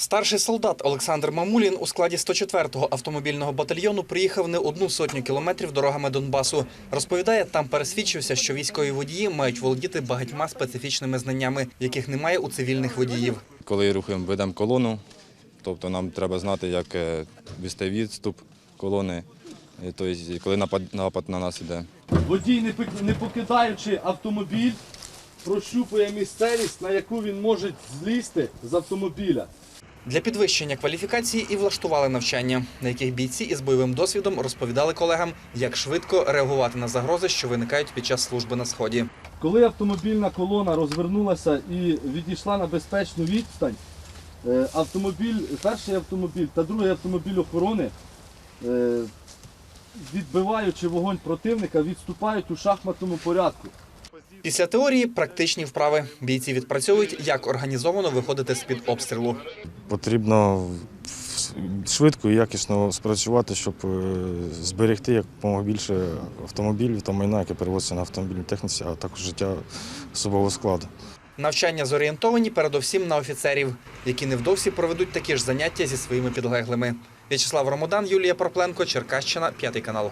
Старший солдат Олександр Мамулін у складі 104-го автомобільного батальйону приїхав не одну сотню кілометрів дорогами Донбасу. Розповідає, там пересвідчився, що військові водії мають володіти багатьма специфічними знаннями, яких немає у цивільних водіїв. Коли рухаємо, ведемо колону, тобто нам треба знати, як е, вести відступ колони, тобто, коли напад, напад на нас іде. Водій, не покидаючи автомобіль, прощупує місцевість, на яку він може злізти з автомобіля. Для підвищення кваліфікації і влаштували навчання, на яких бійці із бойовим досвідом розповідали колегам, як швидко реагувати на загрози, що виникають під час служби на сході. Коли автомобільна колона розвернулася і відійшла на безпечну відстань, е, автомобіль, перший автомобіль та другий автомобіль охорони, е, відбиваючи вогонь противника, відступають у шахматному порядку. Після теорії практичні вправи. Бійці відпрацьовують, як організовано виходити з-під обстрілу. Потрібно швидко і якісно спрацювати, щоб е, зберегти якомога більше автомобілів та майна, яке перевозиться на автомобільній техніці, а також життя особового складу. Навчання зорієнтовані передовсім на офіцерів, які невдовзі проведуть такі ж заняття зі своїми підлеглими. В'ячеслав Ромодан, Юлія Пропленко, Черкащина, п'ятий канал.